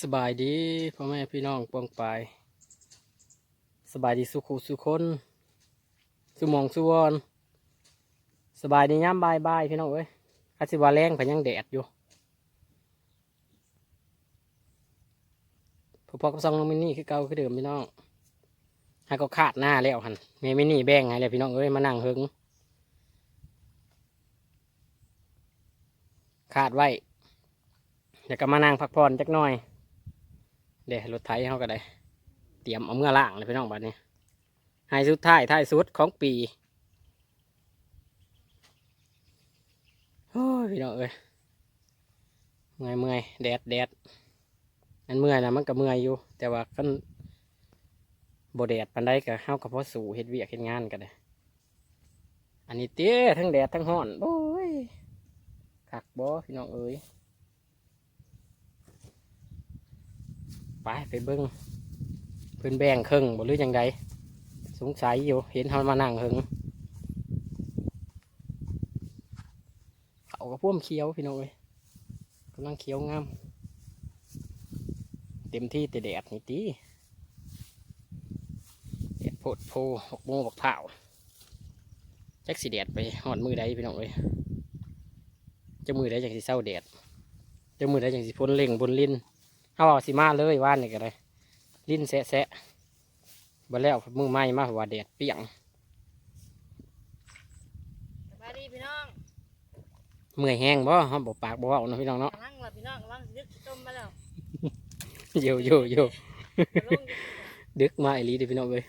สบายดีพ่อแม่พี่น้องปวงปายสบายดีสุขุสุคนสุมองสุวอนสบายดีย่ำบายบายพี่น้องเอ้ยอาสิวาแรงพยังแดดอยู่พอพอกับซองน้องมินนี่คือเก่าคือเดิมพี่น้องให้ก็ขาดหน้าแล้วหันเมมินนี่แบ่งให้เลยพี่น้องเอ้ยมานั่งเฮงขาดไว้เดี๋ยวก็มานั่งพักผ่อนจักหน่อย เดี๋ยวรถไถเขาก็ได้ เตรียมเอาเมื่อล่างเลยพี่น้องบัดนี้ให้สุดท้ายท้ายสุดของปีโอ้ยพี่น้องเอ้ยเมื่อยเมื่อยแดดแดดอันเมื่อยนะมันก็เมื่อยอยู่ แต่ว่าคันโบแดดปันได้ก็เฮากับพ่อสู่เฮ็ดเวียกเฮ็ดงานกันเลยอันนี้เตี้ยทั้งแดดทั้งห้อนโอ้ยคักบ่พี่น้องเอ้ย ไปไปเบิ้งเพิ่นแบ่งครึ่งบ่หรือยังไงสงสัยอยู่เห็นเขามานั่งหึงเขาก็พ่วมเคี้ยวพี่น้องเอ้ยกำลังเคี้ยวงามเต็มที่แต่แดดนี่ตีแดดโพดโพหกโมงบักเผาจักสีแดดไปหอดมือใดพี่น้องเอ้ยจะมือใดจังสิเศร้าแดดจะมือใดจังสิพ้นเล่งบนลิ้น เอาออกสิมาเลยว่านนี่ก็เลยลิ้นแสะแสะบ่แล้วมือไม้มาว่าแดดเปรี้ยงสบายดีพี่น้องเมื่อยแห้งบ่ฮะบ่ปากบ่เว้าเนาะพี่น้องเนาะกำลังหลับพี่น้องกำลังยึดต้มมาแล้วอยู่อยู่อยู่ลงอยู่ดึกมาอีหลีเด้อพี่น้องเอ้ย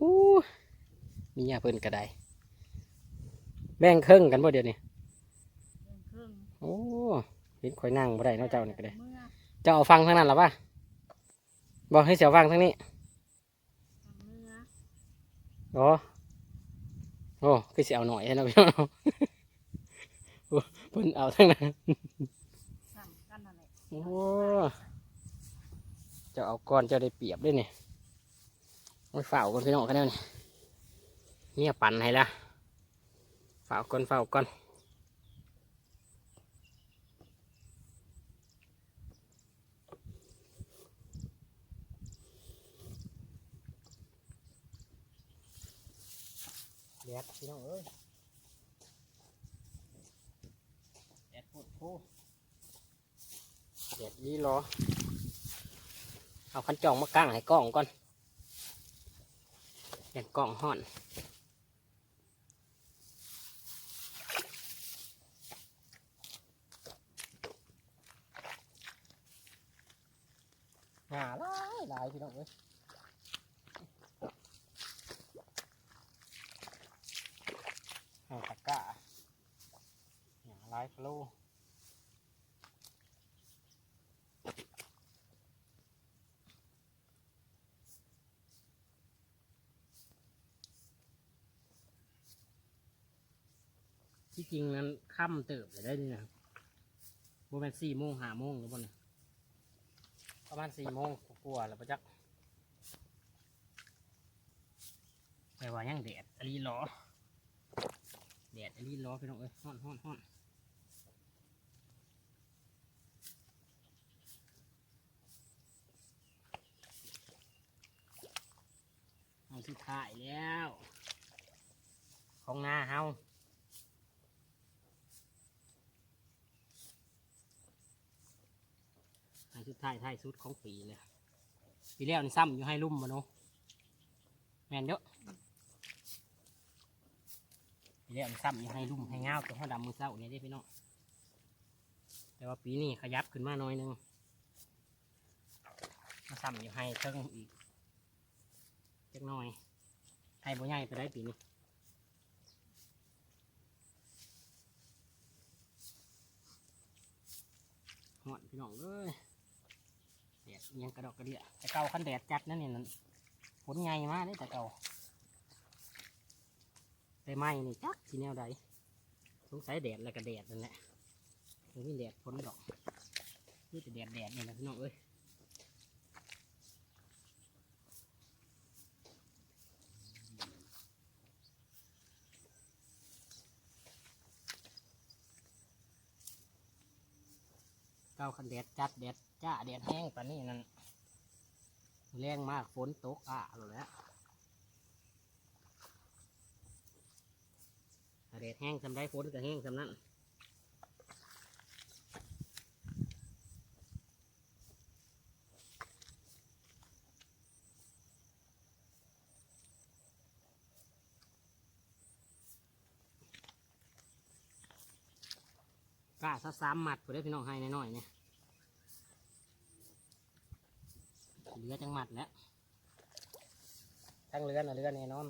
อู้มียาเพิ่นก็ได้แบ่งครึ่งกันบ่เดี๋ยวนี้ครึ่งโอ้เห็นข่อยนั่งบ่ได้เนาะเจ้านี่ก็ได้เมื่อเจ้าเอาฟังทางนั้นหรอปะบอกให้เสียวฟังทางนี้เมื่อโอ้โอ้คือเสียวหน่อยใช่ไหมพี่น้องโอ้เพิ่นเอาทางนั้นสั่งกันนั่นแหละโอ้เจะเอาก้อนเจ้าได้เปรียบด้วยนี่ไม่ฝ่าวก่อนพี่น้องกันแน่นี่เนี่ยปั่นให้ละฝ่าวก่อนฝ่าวก่อน แดดพี่น้องเอ้ยแดดโคตรโพแดดยี่รอ เอาขันจองมากั้งให้กล้องก่อนแดดกล้องห่อนหาหลายหลายพี่น้องเอ้ยหาตะกร้าห ลที่จริงนั้นค่ำเติบเลยได้นี่นะครับโมเป็นสี่โมงห้าโมงหรือเปล่าเนี่ยประมาณสี่โมงกลัวแล้วปะจักแต่ว่ายังแดดอลีล้อแดดอลีล้อพี่น้องเอ้ยฮ้อนฮ้อนฮ้อน เอาที่ถ่ายแล้ว ของหน้าเฮาอันสุดท้ายท้ายสุดของปีเลยปีแล้วนี่ซ้ำอยู่ให้ลุ่มมาเนาะแมนเยอะปีแล้วนี่ซ้ำอยู่ให้ลุ่มให้เงาตัวห้อดำมือเศร้าเนี่ยได้พี่น้องแต่ว่าปีนี้ขยับขึ้นมาหน่อยหนึงมาซ้ำอยู่ให้เทิงอีก เล็กน้อยให้บ่ใหญ่ไปได้ปีนี้หอนพี่น้องเอ้ยแดดยังกระดอกกระเดียแต่เก่าคันแดดจัดนั่นนี่นั่นผลไงมากเลยแต่เก่าแต่ไม่นี่จักที่แนวใดสงสัยแดดแล้วก็แดดนั่นแหละไม่มีแดดผลดอกนี่แต่แดดแดดนี่นะพี่น้องเอ้ยาคันแดดจัดแดดจ้าแดดแห้งปานนี้นั่นแรงมากฝนตกอะหมดแล้วแดดแห้งทำได้ฝนก็แห้งทำนั้นกล้าซะสามหมัดผู้ได้พี่น้องให้น้อยๆเนี่ย เรือจังหมัดแล้วทั้งเรือน่ะเรือแน่นอน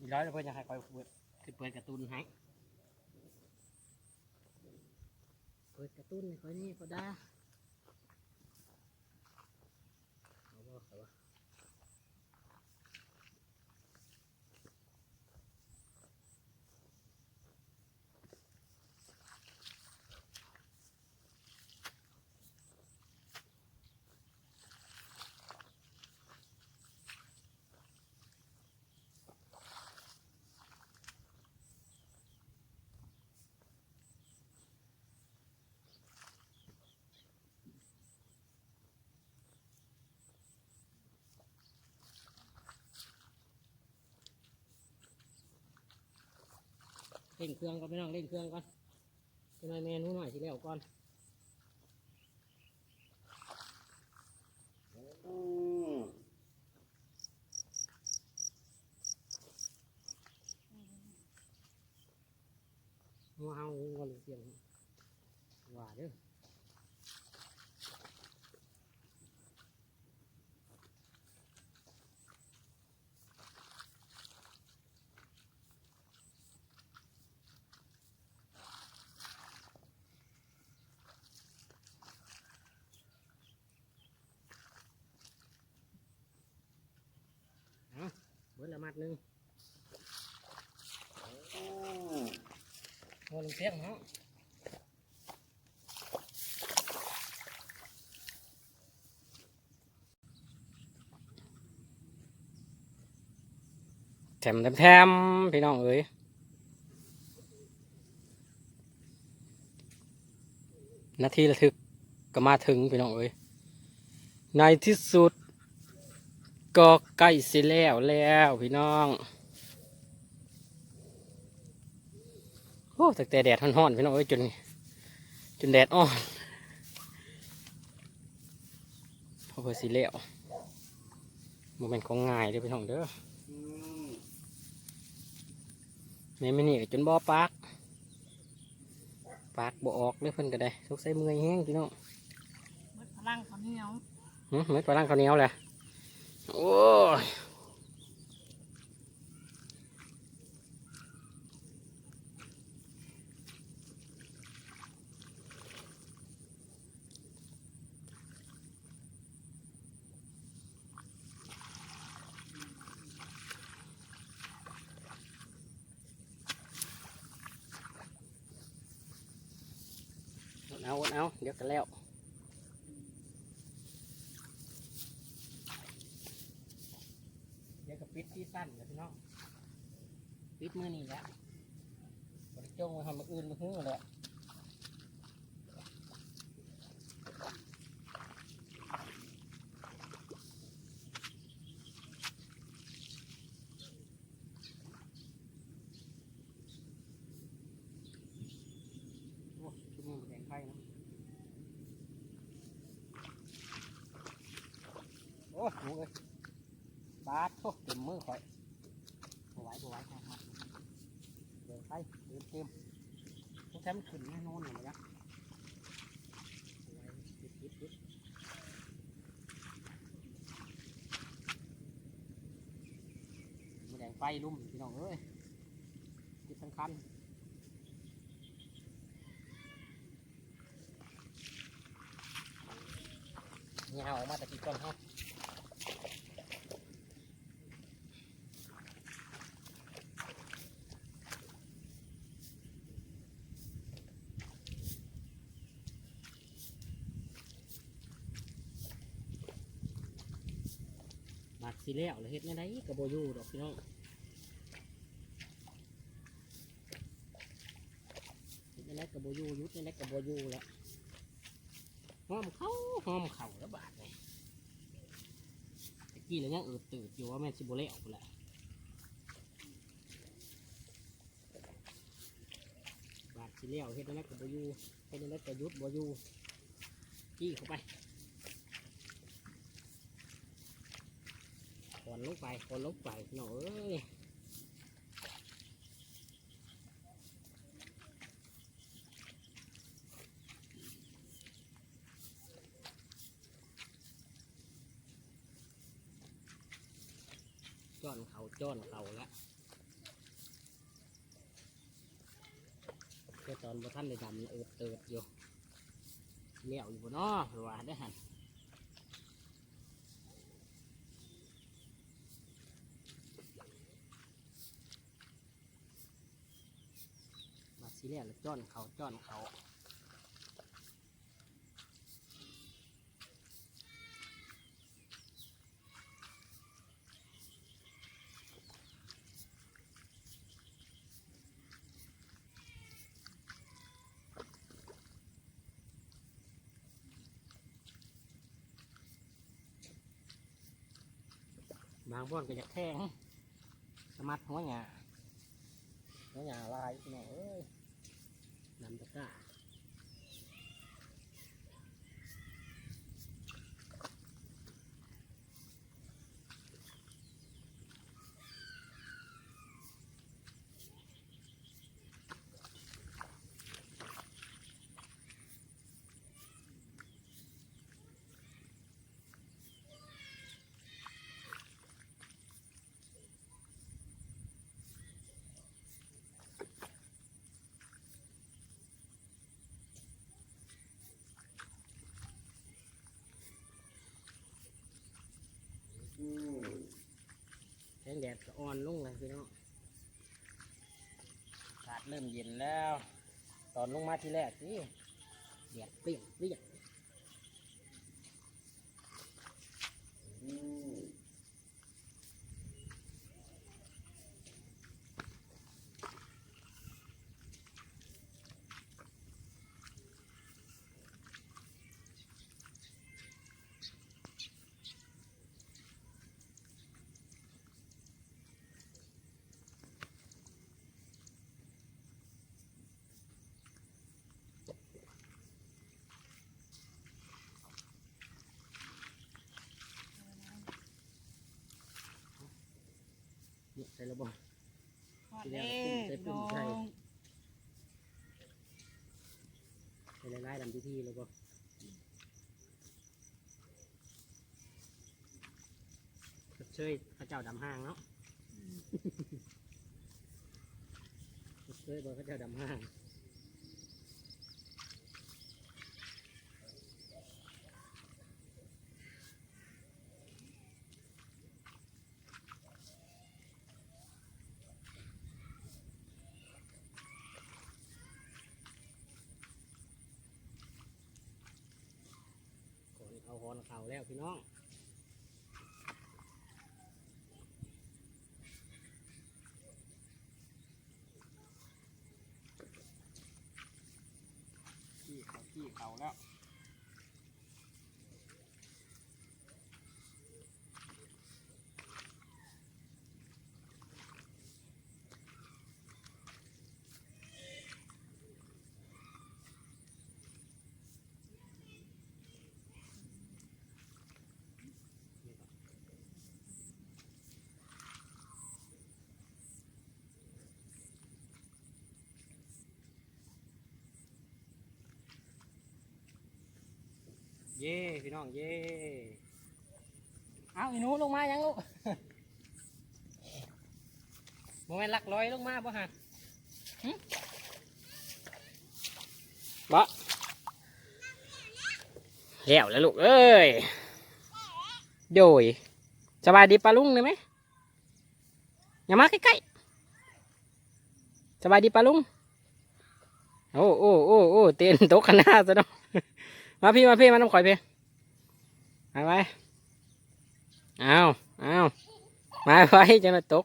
อีร้อยเพื่อนจะให้คอยเปิดคือเปิดการ์ตูนให้เปิดการ์ตูนให้คอยนี่ก็ได้ เล่นเครื่องก่อนไม่ต้องเล่นเครื่องก่อนเป็นไงเมนูหน่อยสิแล้วก่อนงัวเฮางัวเหลือเสียงว่าเด้อเอาเบิ ดละมัดหนึ่งงัวเหลือเสียงเนาะแถมแถมพี่น้องเอ้ยนาทีระทึกก็มาถึงพี่น้องเอ้ยในที่สุด ก็ใกล้สิแล้วแล้วพี่น้องโอ้แต่แต่แดดร้อนๆพี่น้องเอ้ยจนจนแดดอ่อนพอเพื่อสิแล้วโมเมนต์ของง่ายเด้อพี่น้องเด้อแม่ไม่นี่ก็จนบ่ปากปากบ่ออกเลยเพิ่นก็ได้ทุกใส่มือแห้งพี่น้องเบิดพลังเขาเหนียวหึเม็ดปลาล่างข้าวเหนียวแหละ โอ้ยเอาเอาเดี๋ยวกันแล้ว เดี๋ยวก็ปิดที่สั้นเลยพี่น้องปิดมือนี่แหละบริจงมาทำมาอื่นมาหื้อเลย ปาดโทษเต็มมือข่อยบไหว้บไหว้ครับเดินไปเดินเต็มพวกแท้มขึ้นแน่นอนเลยนะเอาไว้ปิดปิดปิดมือแดงไฟลุ่มพี่น้องเอ้ยปิดทั้งคันเงาออกมาตะกี้ก่อนครับ บาดสิแล้วเลยเฮ็ดในไดกับโบอยูดอกพี่น้องเฮ็ดในไดกับโบอยูยุดในไดกับโบอยูแล้วหอมเข้าหอมเข่าแล้วบาดเลยตะกี้แล้วยังเอืดตืดอยู่ว่าแม่นสิโบเล่ออกแหละบาดสิแล้วเฮ็ดในไดกับโบอยูเฮ็ดในไดกับยุดโบอยูจี้เข้าไป คนลงไปคนลงไปหน่อยจ้อนเขาจ้อนเขาละแค่ตอนบ่ท่านได้ดำเอิดเติดอยู่เลี้ยวอยู่บนน้อหรือว่าได้หัน มาซี เรียสแล้วจ้อนเขาจ้อนเขาบางบ้านก็จะแข้งสมัดหัวหยาหัวหยาลายพี่น้องเอ้ย นำตะกร้าแสงแดก็อ่อนลงเลยพี่น้องอากาศเริ่มเย็นแล้ว ตอนลงมาทีแรกนี่แดดเปรี้ยงเปรี้ยง นี่ใส่ระบบทอดเด้พี่น้องใส่ไล่ๆดำที่ที่ระบบเชยพระเจ้าดำห้างเนาะเชยบอกพระเจ้าดำห้าง ก่ อนเอาหอนเขาแล้วพี่น้อง ขี้เขาขี้เขาแล้วนี่ก็ เย่พี่น้องเย่เอาอีหนูลงมายังลูกโมเมนลักลอยลงมาบ่ฮะหึบ่แล้วแล้วลูกเอ้ยโดยสบายดีปลาลุงเลยไหมอย่ามาใกล้ๆสบายดีปลาลุงโอ้โอ้โอ้โอ้เต้นโต๊ะขนาดซะเนาะ มาพี่มาพี่มาน้ำข่อยพี่ไปไปเอาเอามาไปจังเลยตก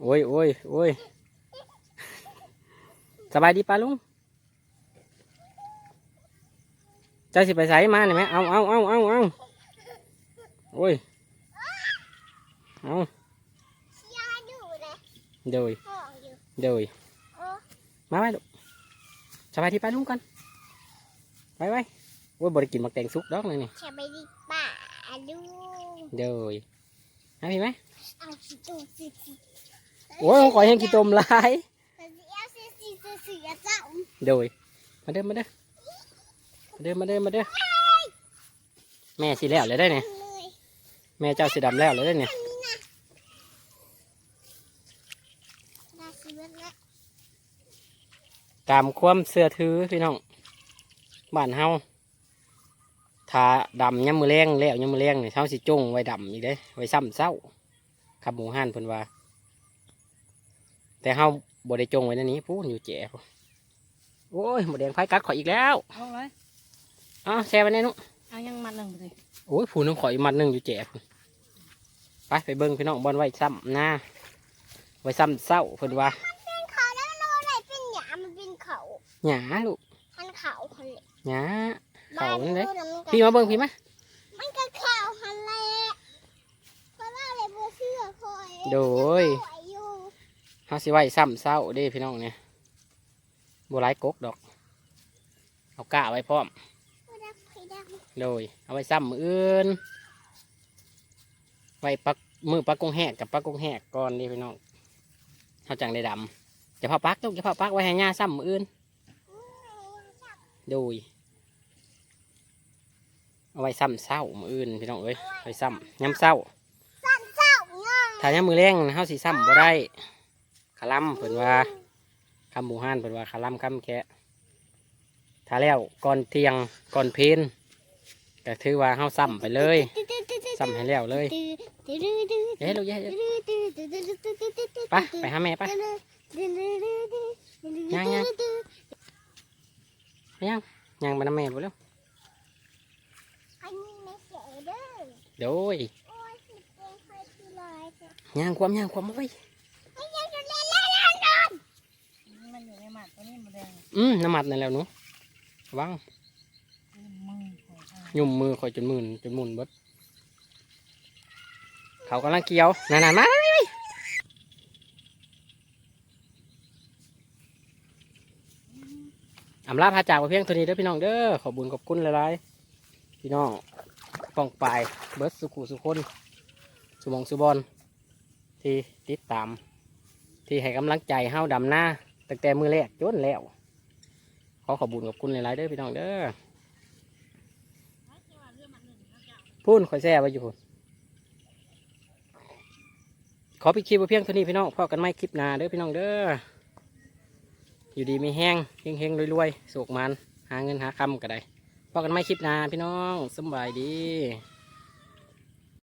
โอ้ยโอ้ยโอ้ยสบายดีปะลุงเจ้าสิไปใส่มาเนี่ยไหมเอาเอาเอาเอาเอาโอ้ย เอายาดูเลยโดยห้องอยู่โดยโอ้มาไปลูกสบายดีปะลุงกัน ไปไปโอ้ยบริกินหมักแตงสุกดอกเลยนี่แค่ไปดิป่าดูโดยมาพี่ไหมเอาขี้ตูสิสิโอ้ยของข่อยยังกี่ต้มหลายเอาสิสิสิสิเจ้าโดยมาเด้อมาเด้อมาเด้อมาเด้อมาเด้อแม่สิแล้วเลยได้เนี่ยเลยแม่เจ้าสีดำแล้วเลยได้เนี่ยนี่นะได้สิเบิ้ลละตามความเสื้อถือพี่น้อง บ้านเฮาทาดำยำมือแรงแล้วยำมือแรงเนี่ยเฮาสิจงไว้ดำอีกเด้ไว้ซ้ำเศร้าขับหมูหันเพิ่นว่า แต่เฮาบ่ได้จงไว้ในนี้พูนอยู่แจ๋วโอ้ยหมดแดงไฟกัดข่อยอีกแล้วเอาเลยอ้าวแช่ไว้ในนู้นเอายังมัดหนึ่งไปเลยโอ้ยผูนึงข่อยอีกมัดหนึงอยู่แจ๋วไปไปเบิ่งพี่น้องบอลไว้ซ้ำหน้าไว้ซ้ำเศร้าเพิ่นว่าเป็นเขาแล้วมันอะไรเป็นหยามันเป็นเขาหยาลูก หยาเขานี่เลยบ้ดูะพี่มาเบิ่งพี่มามันก็เขาหันแหละเพราะว่าอะไรบัวเสื้อคอยโดยสวยอยู่เฮาสิไว้ซ้ำเศร้าเด้พี่น้องเนี่ยบัวไร้กกดอกเอากะไว้พร้อมบัวดักไฟดักโดยเอาไว้ซ้ำมืออื่นไว้ปักมือปักกงแหกกับปักกงแหกก่อนเด้พี่น้องเฮาจังได้ดำจะพาปักลูกจะพาปักไว้ให้ย่าซ้ำมืออื่น โดย เอาไว้ซ้ำเศร้ามืออื่นพี่น้องเอ้ยไว้ซ้ำย้ำเศร้าสั้นเจ้าง่ายถ้าย้ำมือแรงเฮาสิซ้ำบ่ได้ขลัมเพิ่นว่าคำหมูฮั่นเพิ่นว่าขลัมคำแกะถ้าแล้วก่อนเที่ยงก่อนเพลนก็ถือว่าเฮาซ้ำไปเลยซ้ำให้แล้วเลยเฮ้ยลูกเย้ไปไปหาแม่ไปยังยัง ยังยังไปน้ำแม่บ่แล้วอันนี้ไม่เสียเด้อโดยโอ้ยสิเก่งค่อยที่ลอยเถอะย่างความย่างความเอาไว้ไอ้ยังจะเล่นเล่นเล่นเล่นมันอยู่ในหมัดตัวนี้มันแดงอืมน้ำมันนั่นแล้วหนูระวังมือของเขายุ่มมือคอยจนหมื่นจนหมุนเบิดเขากำลังเกี่ยวนานๆมา อำลาพาจากไปเพียงเท่านี้เด้อพี่น้องเด้อขอบุญขอบคุณหลายๆพี่น้องป้องปลายเบิร์ดสุขุสุคนสุมองสุบอลที่ติดตาม ที่ให้กำลังใจเฮาดำหน้าตั้งแต่มือแรกจนแล้วขอขอบุญขอบคุณหลายๆเด้อพี่น้องเด้อพูนคอยแซ่ไว้อยู่พูนขอปิดคลิปเพียงเท่านี้พี่น้องพอกันไม่คลิปหน้าเด้อพี่น้องเด้อ อยู่ดีไม่แห้งเฮงเฮงๆรวยๆสุกมัน หาเงินหาคำก็ได้พอกันไม่คลิปหน้าพี่น้องสบายดี